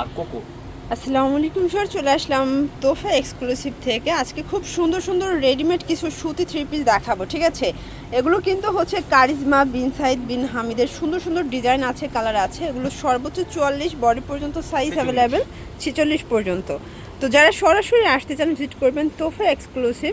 আর cocoa? আসসালামু আলাইকুম sir চলে আসলাম তোফা এক্সক্লুসিভ থেকে। আজকে খুব সুন্দর সুন্দর রেডিমেড কিছু সুতি থ্রি পিস দেখাবো ঠিক আছে? এগুলো কিন্তু হচ্ছে কারিজমা বিন সাইদ বিন হামিদের। সুন্দর সুন্দর ডিজাইন আছে কালার আছে। এগুলো সর্বোচ্চ চুয়াল্লিশ বডি পর্যন্ত সাইজ অ্যাভেলেবেল ছেচল্লিশ পর্যন্ত। তো যারা সরাসরি আসতে চান ভিজিট করবেন তোফা exclusive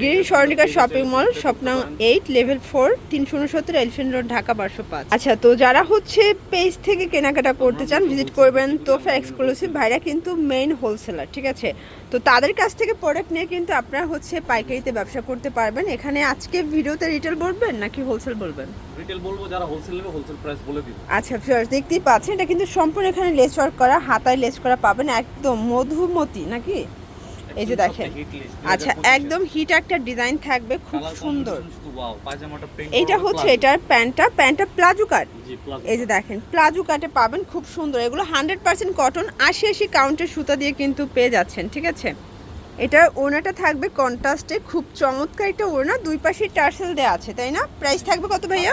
green Swarnika shopping mall স্বপ্ন এইট লেভেল ফোর তিনশো উনসত্তর এলিফেন্ট রোড ঢাকা বারোশো পাঁচ। আচ্ছা তো যারা হচ্ছে পেজ থেকে কেনাকাটা করতে চান ভিজিট করবেন তোফা এক্সক্লুসিভ ভাইরা কিন্তু মেইন হোলসেলার ঠিক আছে? তো তাদের কাছ থেকে প্রোডাক্ট নিয়ে কিন্তু আপনারা হচ্ছে পাইকারিতে ব্যবসা করতে পারবেন। এখানে আজকে ভিডিওতে রিটেল বলবেন নাকি হোলসেল বলবেন? রিটেল বলব যারা হোলসেল নেবে হোলসেল প্রাইস বলে দিব। আচ্ছা ফিয়ার্স দেখতেই পাচ্ছেন এটা কিন্তু সম্পূর্ণ এখানে লেস ওয়ার্ক করা হাতায় লেস করা পাবেন একদম মধুমতি নাকি? এই যে দেখেন। আচ্ছা একদম হিট একটা ডিজাইন থাকবে খুব সুন্দর। এইটা হচ্ছে এটার প্যান্টটা প্যান্টটা প্লাজো কাট এই যে দেখেন প্লাজো কাটে পাবেন খুব সুন্দর। এগুলো হান্ড্রেড পার্সেন্ট কটন আশি আশি কাউন্টের সুতা দিয়ে কিন্তু পেয়ে যাচ্ছেন ঠিক আছে? এটার ওড়নাটা থাকবে কন্ট্রাস্টে খুব চমৎকার একটা ওড়না। দুই পাশে টার্সেল দেওয়া আছে তাই না? প্রাইস থাকবে কত ভাইয়া?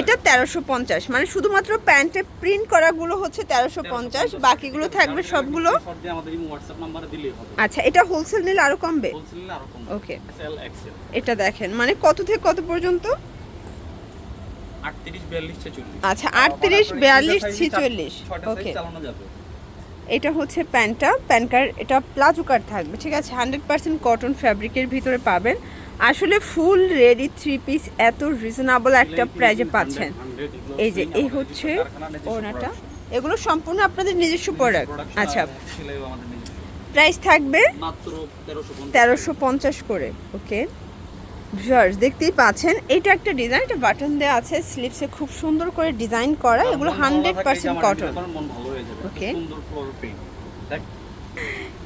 এটা তেরোশো পঞ্চাশ। মানে শুধুমাত্র প্যান্টে প্রিন্ট করাগুলো হচ্ছে তেরোশো পঞ্চাশ বাকিগুলো থাকবে সবগুলো? আচ্ছা এটা হোলসেল নিলে আরও কমবে? ওকে এটা দেখেন মানে কত থেকে কত পর্যন্ত? 38 42 46 আচ্ছা আটত্রিশ বিয়াল্লিশ ছিচল্লিশ। ওকে এটা হচ্ছে প্যান্টটা প্যান কার্ড এটা প্লাজো কার্ড থাকবে ঠিক আছে? হান্ড্রেড পার্সেন্ট কটন ফ্যাব্রিকের ভিতরে পাবেন। আসলে ফুল রেডি থ্রি পিস এত রিজনেবল একটা প্রাইজে পাচ্ছেন। এই যে এই হচ্ছে ওনাটা এগুলো সম্পূর্ণ আপনাদের নিজস্ব প্রোডাক্ট। আচ্ছা প্রাইস থাকবে তেরোশো পঞ্চাশ করে ওকে? ভিউয়ার্স দেখতেই পাচ্ছেন এটা একটা ডিজাইন এটা বাটন দেওয়া আছে স্লিপসে খুব সুন্দর করে ডিজাইন করা এগুলো হান্ড্রেড পার্সেন্ট কটন মন ভালো হয়ে যাবে সুন্দর ফ্লোর প্রিন্ট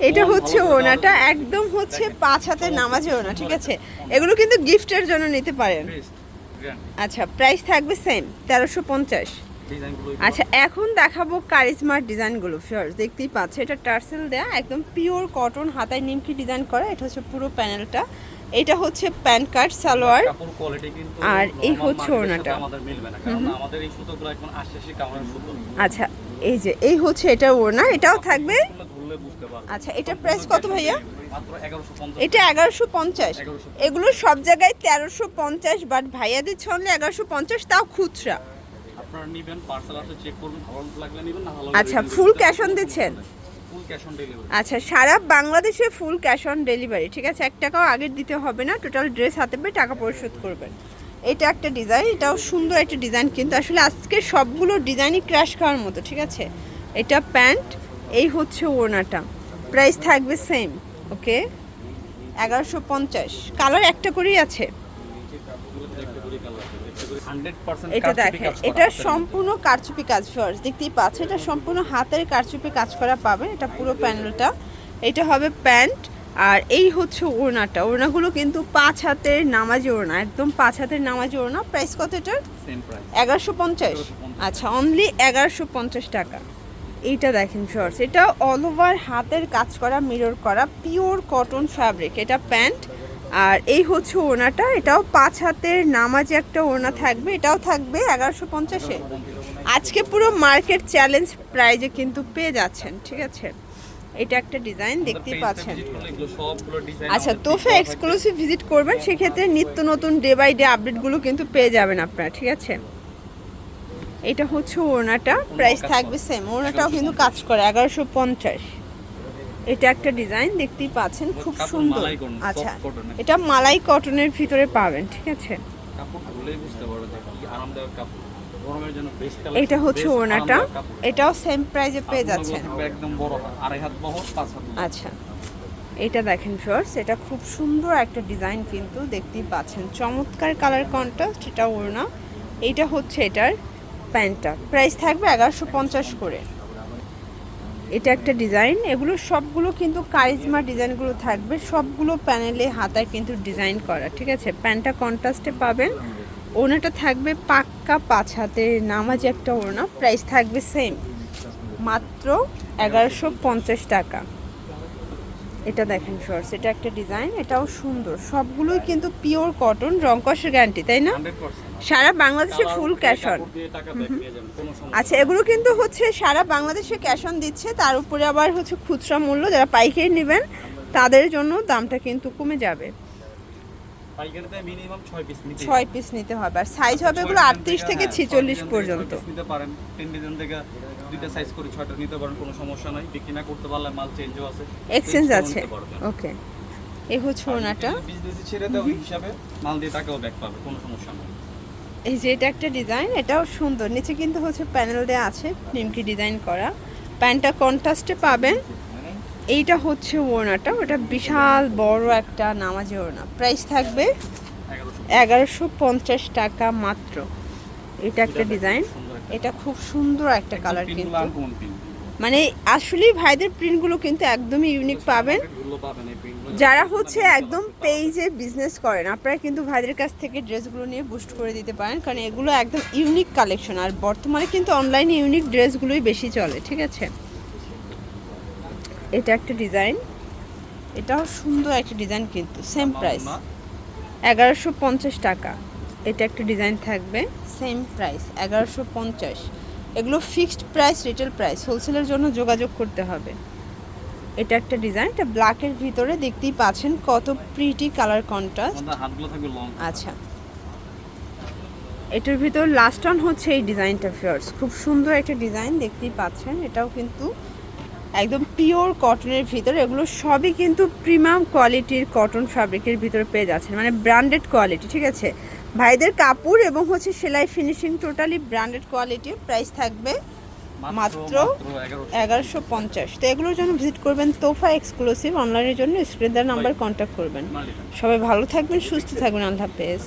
এটা হচ্ছে ওনাটা একদম হচ্ছে পাঁচ হাতের চমৎকার নামাজে ওনা ঠিক আছে? এগুলো কিন্তু গিফটের জন্য নিতে পারেন। আচ্ছা প্রাইস থাকবে সেম তেরোশো পঞ্চাশ। আচ্ছা এখন দেখাবো কারিজমার ডিজাইনগুলো ফিয়ার্স দেখতেই পাচ্ছে এটা টার্সেল দেয়া একদম পিওর কটন হাতায় নিমকি ডিজাইন করা এটা হচ্ছে পুরো প্যানেলটা এটা হচ্ছে প্যান্ট কার্ড সালোয়ার কাপড় কোয়ালিটি কিন্তু আর এই হচ্ছে ওড়নাটা। আমাদের মিলবে না। কারণ আমাদের এই সুতোগুলো এখন আশি কাউন্টের সুতো। আচ্ছা এই যে এই হচ্ছে এটা ওড়না এটাও থাকবে? আচ্ছা এটা প্রাইস কত ভাইয়া? এটা এগারোশো পঞ্চাশ। এগুলো সব জায়গায় তেরোশো পঞ্চাশ বাট ভাইয়াদের ছলে এগারোশো পঞ্চাশ তাও খুচরা। আচ্ছা, দিচ্ছেন? ফুল ক্যাশ অন ডেলিভারি আচ্ছা সারা বাংলাদেশে ফুল ক্যাশ অন ডেলিভারি ঠিক আছে? এক টাকাও আগের দিতে হবে না টোটাল ড্রেস হাতে পেয়ে টাকা পরিশোধ করবেন। এটা একটা ডিজাইন এটাও সুন্দর একটা ডিজাইন কিন্তু আসলে আজকে সবগুলো ডিজাইনই ক্র্যাশ খাওয়ার মতো, ঠিক আছে? এটা প্যান্ট, এই হচ্ছে ওড়নাটা। প্রাইস থাকবে সেম ওকে এগারোশো পঞ্চাশ। কালার একটা করেই আছে। এটা দেখেন এটা সম্পূর্ণ কারচুপি কাজ ফার্স দেখতেই পাচ্ছেন এটা সম্পূর্ণ হাতের কারচুপি কাজ করা পাবেন এটা পুরো প্যানেলটা। এটা হবে প্যান্ট আর এই হচ্ছে ওড়নাটা। ওড়নাগুলো কিন্তু পাঁচ হাতের নামাজি ওড়না একদম পাঁচ হাতের নামাজি ওড়না। প্রাইস কত এটার? এগারোশো পঞ্চাশ। আচ্ছা অনলি এগারোশো পঞ্চাশ টাকা। এইটা দেখেন শর্টস এটা অল ওভার হাতের কাজ করা মিরর করা পিওর কটন ফ্যাব্রিক এটা প্যান্ট আর এই হচ্ছে ওনাটা এটাও পাঁচ হাতের নামাজে একটা ওড়না থাকবে এটাও থাকবে এগারোশো পঞ্চাশে। আজকে পুরো মার্কেট চ্যালেঞ্জ প্রাইজে কিন্তু পেয়ে যাচ্ছেন ঠিক আছে? এটা একটা ডিজাইন দেখতেই পাচ্ছেন। আচ্ছা তোফা এক্সক্লুসিভ ভিজিট করবেন সেক্ষেত্রে নিত্য নতুন ডে বাই ডে আপডেটগুলো কিন্তু পেয়ে যাবেন আপনারা ঠিক আছে? এটা হচ্ছে ওড়নাটা প্রাইস থাকবে সেম ওড়নাটাও কিন্তু কাজ করে এগারোশো পঞ্চাশ। এটা একটা ডিজাইন দেখতেই পাচ্ছেন খুব সুন্দর। আচ্ছা এটা মালাই কটনের ভিতরে পাবেন ঠিক আছে? এটা হচ্ছে ওড়নাটা এটাও সেম প্রাইজে পেয়ে যাচ্ছেন। আচ্ছা এটা দেখেন ফার্স এটা খুব সুন্দর একটা ডিজাইন কিন্তু দেখতেই পাচ্ছেন। চমৎকার কালার কন্ট্রাস্ট এটা ওড়না। এইটা হচ্ছে এটার প্যান্টটা। প্রাইস থাকবে এগারোশো পঞ্চাশ করে। এটা একটা ডিজাইন। এগুলো সবগুলো কিন্তু কারিজমা ডিজাইনগুলো থাকবে। সবগুলো প্যানেলে হাতায় কিন্তু ডিজাইন করা, ঠিক আছে? প্যান্টটা কন্ট্রাস্টে পাবেন। ওড়নাটা থাকবে পাক্কা পাঁচ হাতের, নামাজ একটা ওড়না। প্রাইস থাকবে সেম। মাত্র এগারোশো পঞ্চাশ টাকা। এটা দেখেন শর্টস এটা একটা ডিজাইন, এটাও সুন্দর। সবগুলোই কিন্তু পিওর কটন রংকশের গ্যারান্টি তাই না? 100% সারা বাংলাদেশে ফুল উঠলে ক্যাশ অন কাপড় দিয়ে টাকা ব্যাক নিয়ে যাবেন কোনো সমস্যা আচ্ছা এগুলো কিন্তু হচ্ছে সারা বাংলাদেশে ক্যাশ অন দিচ্ছে তার উপরে আবার হচ্ছে খুচরা মূল্য যারা পাইকারি নেবেন তাদের জন্য দামটা কিন্তু কমে যাবে পাইকারিতে মিনিমাম 6 পিস নিতে ছয় পিস নিতে হবে আর সাইজ হবে এগুলো আটত্রিশ থেকে হ্যাঁ, ছেচল্লিশ পর্যন্ত নিতে পারেন তিন ডিজাইন থেকে দুইটা সাইজ করে ছয়টা নিতে পারেন কোনো সমস্যা নাই বিক্রি না করতে পারলে মাল চেঞ্জও আছে এক্সচেঞ্জ আছে ওকে এই হচ্ছে ওনাটা বিজনেস ছেড়ে দেওয়া হিসাবে মাল দিয়ে টাকাও ব্যাক পাবে কোনো সমস্যা নাই এই যে এটা একটা ডিজাইন এটাও সুন্দর। নিচে কিন্তু হচ্ছে প্যানেল দেওয়া আছে নিমকি ডিজাইন করা। প্যান্টটা কন্ট্রাস্টে পাবেন। এইটা হচ্ছে ওড়নাটা ওটা বিশাল বড় একটা নামাজি ওড়না। প্রাইস থাকবে এগারোশো পঞ্চাশ টাকা মাত্র। এটা একটা ডিজাইন। এটা খুব সুন্দর একটা কালার কিন্তু। মানে আসলেই ভাইদের প্রিন্টগুলো কিন্তু একদমই ইউনিক পাবেন। যারা হচ্ছে একদম পেজে বিজনেস করেন আপনারা কিন্তু ভাইদের কাছ থেকে ড্রেসগুলো নিয়ে বুস্ট করে দিতে পারেন কারণ এগুলো একদম ইউনিক কালেকশন আর বর্তমানে কিন্তু অনলাইনে ইউনিক ড্রেসগুলোই বেশি চলে ঠিক আছে? এটা একটা ডিজাইন এটাও সুন্দর একটা ডিজাইন কিন্তু সেম প্রাইস এগারোশো টাকা এটা একটা ডিজাইন থাকবে সেম প্রাইস এগারোশো পঞ্চাশ। এগুলো ফিক্সড প্রাইস রিটেল প্রাইস হোলসেলের জন্য যোগাযোগ করতে হবে। এটা একটা ডিজাইন এটা ব্ল্যাকের ভিতরে দেখতেই পাচ্ছেন কত প্রিটি কালার কন্ট্রাস্ট হাতগুলো থাকবে লং আচ্ছা। এটার ভিতর লাস্ট অন হচ্ছে এই ডিজাইনটা ফিয়ার্স খুব সুন্দর একটা ডিজাইন দেখতেই পাচ্ছেন এটাও কিন্তু একদম পিওর কটনের ভিতরে। এগুলো সবই কিন্তু প্রিমিয়াম কোয়ালিটির কটন ফ্যাব্রিকের ভিতরে পেয়ে যাচ্ছেন মানে ব্র্যান্ডেড কোয়ালিটি ঠিক আছে? ভাইদের কাপড় এবং হচ্ছে সেলাই ফিনিশিং টোটালি ব্র্যান্ডেড কোয়ালিটির প্রাইস থাকবে মাত্র এগারোশো পঞ্চাশ। তো এগুলোর জন্য ভিজিট করবেন তোফা এক্সক্লুসিভ অনলাইনের জন্য স্ক্রিন নাম্বার কন্ট্যাক্ট করবেন। সবাই ভালো থাকবেন সুস্থ থাকবেন আল্লাহ হাফেজ।